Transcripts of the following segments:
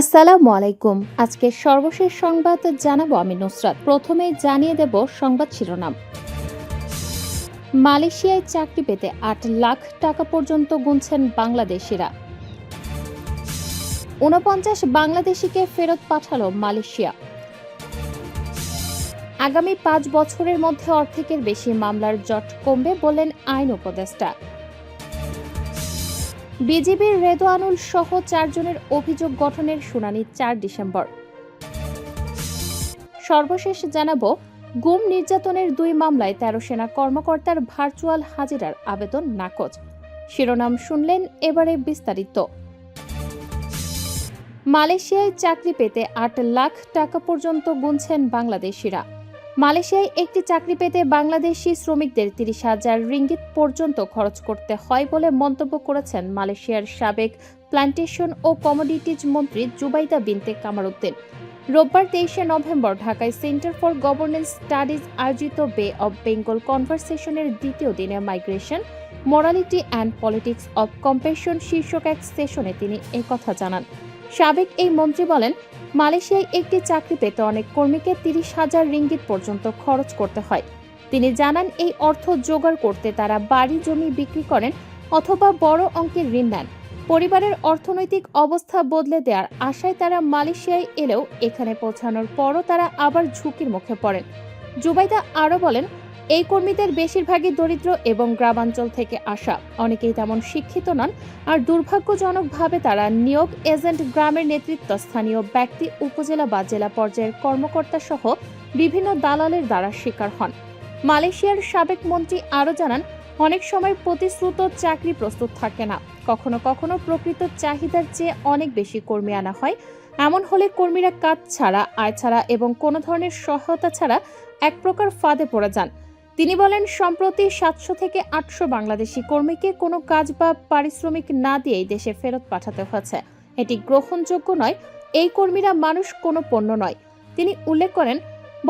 আসসালামু আলাইকুম। আজকে সর্বশেষ সংবাদ জানাব আমি নুসরাত। প্রথমেই জানিয়ে দেব সংবাদ শিরোনাম। মালয়েশিয়ায় চাকরি পেতে আট লাখ টাকা পর্যন্ত গুনছেন বাংলাদেশিরা। ঊনপঞ্চাশ বাংলাদেশিকে ফেরত পাঠালো মালয়েশিয়া। আগামী পাঁচ বছরের মধ্যে অর্ধেকের বেশি মামলার জট কমবে বললেন আইন উপদেষ্টা। বিজিবির রেদোয়ানুল সহ চারজনের অভিযোগ গঠনের শুনানি চার ডিসেম্বর। সর্বশেষ জানাব, গুম নির্যাতনের দুই মামলায় তেরো সেনা কর্মকর্তার ভার্চুয়াল হাজিরার আবেদন নাকচ। শিরোনাম শুনলেন এবারে বিস্তারিত। মালয়েশিয়ায় চাকরি পেতে আট লাখ টাকা পর্যন্ত গুনছেন বাংলাদেশিরা। মালয়েশিয়ায় একটি চাকরি পেতে বাংলাদেশি শ্রমিকদের তিরিশ হাজার রিঙ্গিত পর্যন্ত খরচ করতে হয় বলে মন্তব্য করেছেন মালয়েশিয়ার সাবেক প্ল্যান্টেশন ও কমোডিটিজ মন্ত্রী জুবাইদা বিনতে কামারউদ্দিন। রোববার তেইশে নভেম্বর ঢাকায় সেন্টার ফর গভর্নেন্স স্টাডিজ আয়োজিত বে অব বেঙ্গল কনভারসেশনের দ্বিতীয় দিনে migration, morality and politics of compassion শীর্ষক এক সেশনে তিনি একথা জানান। সাবেক এই মন্ত্রী বলেন মালয়েশিয়ায় একটি চাকরি পেতে অনেক কর্মীকে তিরিশ হাজার রিঙ্গিত পর্যন্ত খরচ করতে হয়। তিনি জানান, এই অর্থ জোগাড় করতে তারা বাড়ি জমি বিক্রি করেন অথবা বড় অঙ্কের ঋণ নেন। পরিবারের অর্থনৈতিক অবস্থা বদলে দেওয়ার আশায় তারা মালয়েশিয়ায় এলেও এখানে পৌঁছানোর পরও তারা আবার ঝুঁকির মুখে পড়েন। জুবাইদা আরও বলেন এই কর্মীদের বেশিরভাগই দরিদ্র এবং গ্রামাঞ্চল থেকে আসা। অনেকেই তেমন শিক্ষিত নন, আর দুর্ভাগ্যজনকভাবে তারা নিয়োগ এজেন্ট গ্রামের নেতৃত্ব স্থানীয় ব্যক্তি, উপজেলা বা জেলা পর্যায়ের কর্মকর্তা সহ বিভিন্ন দালালের দ্বারা শিকার হন। মালয়েশিয়ার সাবেক মন্ত্রী আরও জানান, অনেক সময় প্রতিশ্রুত চাকরি প্রস্তুত থাকে না। কখনো কখনো প্রকৃত চাহিদার চেয়ে অনেক বেশি কর্মী আনা হয়। এমন হলে কর্মীরা কাজ ছাড়া, আয় ছাড়া এবং কোনো ধরনের সহায়তা ছাড়া এক প্রকার ফাঁদে পড়ে যান। তিনি বলেন, সম্প্রতি সাতশো থেকে আটশো বাংলাদেশি কর্মীকে কোনো কাজ বা পারিশ্রমিক না দিয়েই দেশে ফেরত পাঠাতে হয়েছে। এটি গ্রহণযোগ্য নয়, এই কর্মীরা মানুষ, কোনো পণ্য নয়। তিনি উল্লেখ করেন,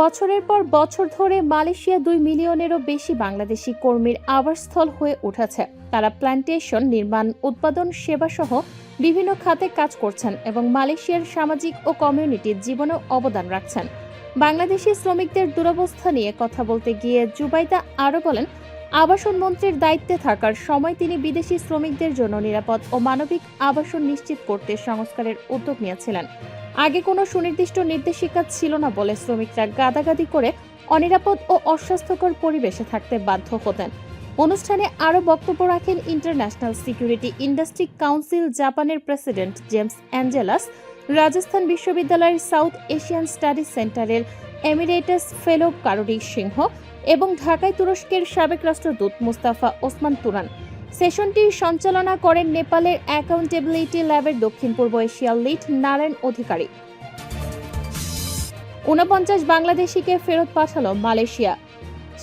বছরের পর বছর ধরে মালয়েশিয়া দুই মিলিয়নেরও বেশি বাংলাদেশি কর্মীর আবাসস্থল হয়ে উঠেছে। তারা প্ল্যান্টেশন নির্মাণ, উৎপাদন সেবা সহ বিভিন্ন খাতে কাজ করছেন এবং মালয়েশিয়ার সামাজিক ও কমিউনিটির জীবনেও অবদান রাখছেন। বাংলাদেশি শ্রমিকদের দুরবস্থা নিয়ে কথা বলতে গিয়ে জুবাইদা আরও বলেন, আবাসন মন্ত্রীর দায়িত্বে থাকার সময় তিনি বিদেশি শ্রমিকদের জন্য নিরাপদ ও মানবিক আবাসন নিশ্চিত করতে সংস্কারের উদ্যোগ নিয়েছিলেন। আগে কোনো সুনির্দিষ্ট নির্দেশিকা ছিল না বলে শ্রমিকরা গাদাগাদি করে অনিরাপদ ও অস্বাস্থ্যকর পরিবেশে থাকতে বাধ্য হতেন। অনুষ্ঠানে আরও বক্তব্য রাখেন ইন্টারন্যাশনাল সিকিউরিটি ইন্ডাস্ট্রি কাউন্সিল জাপানের প্রেসিডেন্ট জেমস অ্যাঞ্জেলাস। রাজস্থান বিশ্ববিদ্যালয়ের সাউথ এশিয়ান স্টাডিজ সেন্টারের এমিরেটাস ফেলো কারুরি সিংহ এবং ঢাকায় তুরস্কের সাবেক রাষ্ট্রদূত মুস্তাফা ওসমান তুরান। সেশনটি সঞ্চালনা করেন নেপালের অ্যাকাউন্টেবিলিটি ল্যাবের দক্ষিণ পূর্ব এশিয়ার লিড নারায়ণ অধিকারী। ঊনপঞ্চাশ বাংলাদেশিকে ফেরত পাঠালো মালয়েশিয়া।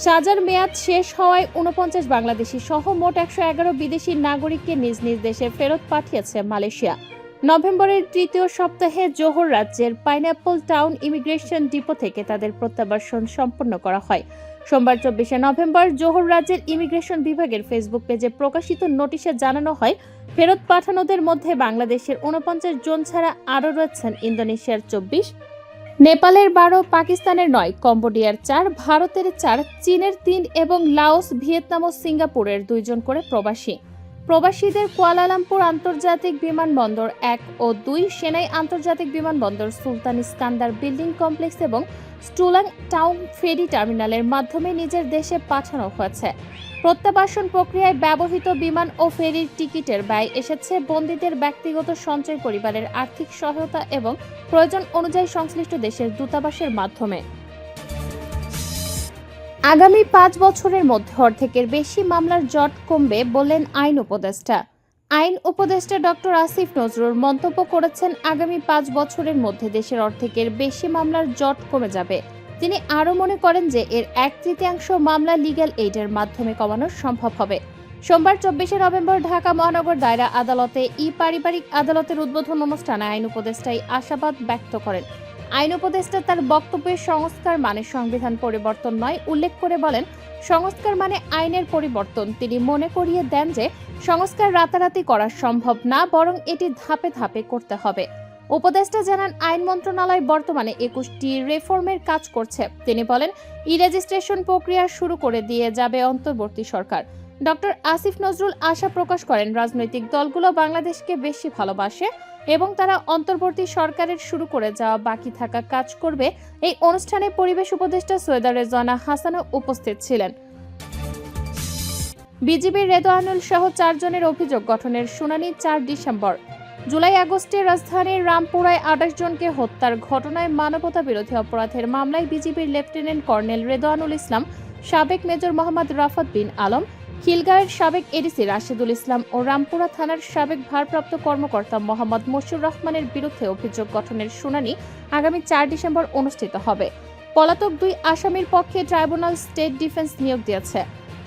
সাজার মেয়াদ শেষ হওয়ায় ঊনপঞ্চাশ বাংলাদেশি সহ মোট একশো এগারো বিদেশি নাগরিককে নিজ নিজ দেশে ফেরত পাঠিয়েছে মালয়েশিয়া। নভেম্বরের তৃতীয় সপ্তাহে জোহর রাজ্যের পাইনঅ্যাপল টাউন ইমিগ্রেশন ডিপো থেকে তাদের প্রত্যাবাসন সম্পন্ন করা হয়। সোমবার চব্বিশে নভেম্বর জোহর রাজ্যের ইমিগ্রেশন বিভাগের ফেসবুক পেজে প্রকাশিত নোটিশে জানানো হয়, ফেরত পাঠানোদের মধ্যে বাংলাদেশের উনপঞ্চাশ জন ছাড়া আরও রয়েছেন ইন্দোনেশিয়ার চব্বিশ, নেপালের বারো, পাকিস্তানের নয়, কম্বোডিয়ার চার, ভারতের চার, চীনের তিন এবং লাওস, ভিয়েতনাম ও সিঙ্গাপুরের দুইজন করে প্রবাসী। প্রবাসীদের কুয়ালালামপুর আন্তর্জাতিক বিমানবন্দর এক ও দুই সেনাই আন্তর্জাতিক বিমানবন্দর সুলতান ইস্কান্দার বিল্ডিং কমপ্লেক্স এবং স্টুলাং টাউন ফেরি টার্মিনালের মাধ্যমে নিজের দেশে পাঠানো হয়েছে। প্রত্যাবাসন প্রক্রিয়ায় ব্যবহৃত বিমান ও ফেরির টিকিটের ব্যয় এসেছে বন্দীদের ব্যক্তিগত সঞ্চয় পরিবারের আর্থিক সহায়তা এবং প্রয়োজন অনুযায়ী সংশ্লিষ্ট দেশের দূতাবাসের মাধ্যমে। আগামী পাঁচ বছরের মধ্যে অর্ধেকের বেশি মামলার জট কমবে বললেন আইন উপদেষ্টা। আইন উপদেষ্টা ডক্টর আসিফ নজরুল মন্তব্য করেছেন, আগামী পাঁচ বছরের মধ্যে দেশের অর্ধেকের বেশি মামলার জট কমে যাবে। তিনি আরও মনে করেন যে এর এক তৃতীয়াংশ মামলা লিগ্যাল এইডের মাধ্যমে কমানো সম্ভব হবে। সোমবার চব্বিশে নভেম্বর ঢাকা মহানগর দায়রা আদালতে ই পারিবারিক আদালতের উদ্বোধন অনুষ্ঠানে আইন উপদেষ্টাই আশাবাদ ব্যক্ত করেন। আইন উপদেষ্টা তার বক্তব্যে সংস্কার মানে সংবিধান পরিবর্তন নয়, উল্লেখ করে বলেন, সংস্কার মানে আইনের পরিবর্তন। তিনি মনে করিয়ে দেন যে, সংস্কার রাতারাতি করা সম্ভব না, বরং এটি ধাপে ধাপে করতে হবে। উপদেষ্টা জানান, আইন মন্ত্রণালয় বর্তমানে একুশটি রেফর্মের কাজ করছে। তিনি বলেন ই রেজিস্ট্রেশন প্রক্রিয়া শুরু করে দিয়ে যাবে অন্তর্বর্তী সরকার। ডক্টর আসিফ নজরুল আশা প্রকাশ করেন, রাজনৈতিক দলগুলো বাংলাদেশকে বেশি ভালোবাসে এবং তারা অন্তর্বর্তী সরকারের শুরু করে যাওয়া বাকি থাকা কাজ করবে। এই অনুষ্ঠানে পরিবেশ উপদেষ্টা সৈয়দা রেজওয়ানা হাসানও উপস্থিত ছিলেন। বিজিবির রেদোয়ানুল সহ চারজনের অভিযোগ গঠনের শুনানি চার ডিসেম্বর। জুলাই আগস্টে রাজধানীর রামপুরায় আঠাশ জনকে হত্যার ঘটনায় মানবতা বিরোধী অপরাধের মামলায় বিজিবির লেফটেন্যান্ট কর্নেল রেদোয়ানুল ইসলাম, সাবেক মেজর মোহাম্মদ রাফাত বিন আলম খিলগাঁয়ের সাবেক এডিসি রাশেদুল ইসলাম ও রামপুরা থানার সাবেক ভারপ্রাপ্ত কর্মকর্তা মোহাম্মদ মশিউর রহমানের বিরুদ্ধে অভিযোগ গঠনের শুনানি আগামী চার ডিসেম্বর অনুষ্ঠিত হবে। পলাতক দুই আসামির পক্ষে ট্রাইব্যুনাল স্টেট ডিফেন্স নিয়োগ দিয়েছে।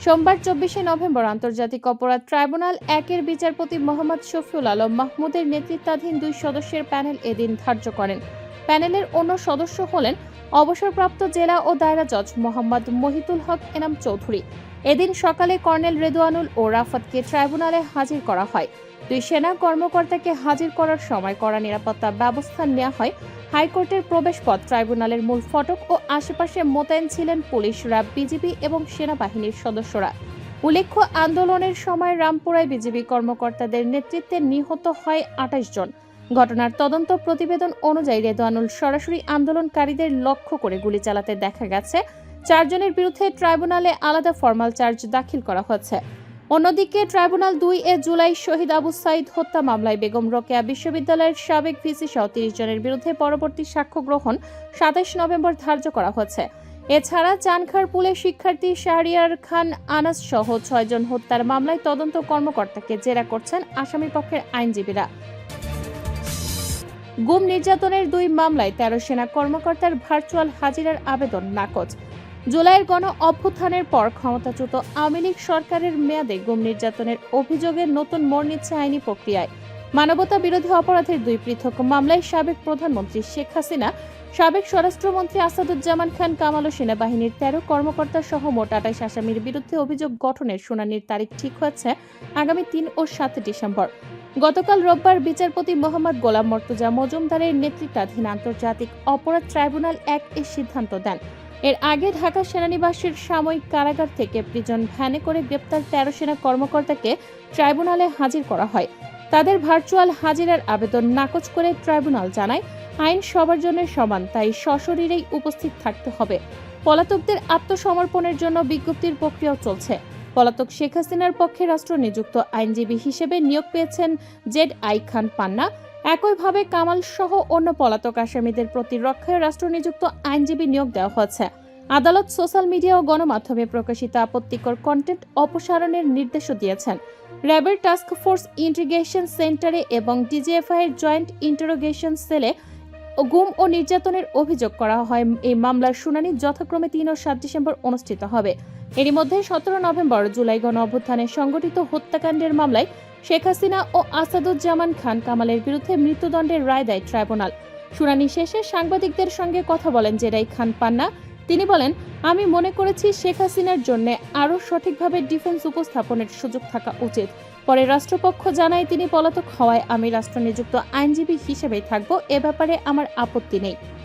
সোমবার চব্বিশে নভেম্বর আন্তর্জাতিক অপরাধ ট্রাইব্যুনাল একের বিচারপতি মোহাম্মদ শফিউল আলম মাহমুদের নেতৃত্বাধীন দুই সদস্যের প্যানেল এদিন ধার্য করেন। প্যানেলের অন্য সদস্য হলেন অবসরপ্রাপ্ত জেলা ও দায়রা জজ মোহাম্মদ মহিতুল হক এনাম চৌধুরী। এদিন সকালে কর্নেল রেদোয়ানুল ও রাফাতকে ট্রাইব্যুনালে হাজির করা হয়। দুই সেনা কর্মকর্তাকে হাজির করার সময় কড়া নিরাপত্তা ব্যবস্থা নেওয়া হয়। হাইকোর্টের প্রবেশপথ ট্রাইব্যুনালের মূল ফটক ও আশেপাশে মোতায়েন ছিলেন পুলিশ, র্যাব, বিজিবি এবং সেনাবাহিনীর সদস্যরা। উল্লেখ্য, আন্দোলনের সময় রামপুরায় বিজিবি কর্মকর্তাদের নেতৃত্বে নিহত হয় আঠাশ জন। ঘটনার তদন্ত প্রতিবেদন অনুযায়ী রেদোয়ানুল সরাসরি আন্দোলনকারীদের লক্ষ্য করে গুলি চালাতে দেখা গেছে। চারজনের বিরুদ্ধে ট্রাইব্যুনালে আলাদা ফরমাল চার্জ দাখিল করা হয়েছে। অন্যদিকে ট্রাইব্যুনাল দুই এ জুলাই শহীদ আবু সাইদ হত্যা মামলায় বেগম রোকেয়া বিশ্ববিদ্যালয়ের সাবেক ভিসি সহ তিরিশ জনের বিরুদ্ধে পরবর্তী সাক্ষ্য গ্রহণ সাতাশ নভেম্বর ধার্য করা হয়েছে। এছাড়া চানখারপুলে শিক্ষার্থী শাহরিয়ার খান আনাস সহ ছয়জন হত্যার মামলায় তদন্ত কর্মকর্তাকে জেরা করছেন আসামি পক্ষের আইনজীবীরা। গুম নির্যাতনের দুই মামলায় তেরো সেনা কর্মকর্তার ভার্চুয়াল হাজিরার আবেদন নাকচ। জুলাইয়ের গণ অভ্যুত্থানের পর ক্ষমতাচ্যুত আওয়ামী লীগ সরকারের মেয়াদে গুম নির্যাতনের অভিযোগে নতুন মোড় নিচ্ছে আইনি প্রক্রিয়ায়। মানবতা বিরোধী অপরাধের দুই পৃথক মামলায় সাবেক প্রধানমন্ত্রী শেখ হাসিনা সাবেক স্বরাষ্ট্রমন্ত্রী আসাদুজ্জামান খান কামাল সেনাবাহিনীর তেরো কর্মকর্তা সহ মোট আটাইশ আসামির বিরুদ্ধে অভিযোগ গঠনের শুনানির তারিখ ঠিক হয়েছে আগামী তিন ও সাত ডিসেম্বর। গতকাল রোববার বিচারপতি মোহাম্মদ গোলাম মর্তুজা মজুমদারের নেতৃত্বাধীন আন্তর্জাতিক অপরাধ ট্রাইব্যুনাল এক এর সিদ্ধান্ত দেন। এর আগে ঢাকা সেনানিবাসের সাময়িক কারাগার থেকে প্রিজন ভ্যানে করে গ্রেপ্তার তেরো সেনা কর্মকর্তাকে ট্রাইব্যুনালে হাজির করা হয়। তাদের ভার্চুয়াল হাজিরার আবেদন নাকচ করে ট্রাইব্যুনাল জানায় আইন সবার জন্য সমান, তাই সশরীরেই উপস্থিত থাকতে হবে। পলাতকদের আত্মসমর্পণের জন্য বিজ্ঞপ্তির প্রক্রিয়াও চলছে। পলাতক শেখ হাসিনার পক্ষে রাষ্ট্র নিযুক্ত আইনজীবী হিসেবে নিয়োগ পেয়েছেন জেড আই খান পান্না। একইভাবে কামাল সহ অন্য পলাতক আসামিদের প্রতিরক্ষায় রাষ্ট্র নিযুক্ত আইনজীবী নিয়োগ দেওয়া হয়েছে। আদালত সোশ্যাল মিডিয়া ও গণমাধ্যমে প্রকাশিত আপত্তিকর কন্টেন্ট অপসারণের নির্দেশও দিয়েছেন। র্যাবের টাস্ক ফোর্স ইন্টিগ্রেশন সেন্টারে এবং ডিজিএফআই এর জয়েন্ট ইন্টারোগেশন সেলে গুম ও নির্যাতনের অভিযোগ করা হয়। এই মামলার শুনানি যথাক্রমে তিন ও সাত ডিসেম্বর অনুষ্ঠিত হবে। এরই মধ্যে সতেরো নভেম্বর জুলাই গণ অভ্যুত্থানে সংগঠিত হত্যাকাণ্ডের মামলায় শেখ হাসিনা ও আসাদুজ্জামান খান কামালের বিরুদ্ধে মৃত্যুদণ্ডের রায় দেয় ট্রাইব্যুনাল। শুনানি শেষে সাংবাদিকদের সঙ্গে কথা বলেন জেরাই খান পান্না। তিনি বলেন, আমি মনে করেছি শেখ হাসিনার জন্য আরও সঠিকভাবে ডিফেন্স উপস্থাপনের সুযোগ থাকা উচিত। পরে রাষ্ট্রপক্ষ জানায়, তিনি পলাতক হওয়ায় আমি রাষ্ট্রনিযুক্ত আইনজীবী হিসেবেই থাকব। এ ব্যাপারে আমার আপত্তি নেই।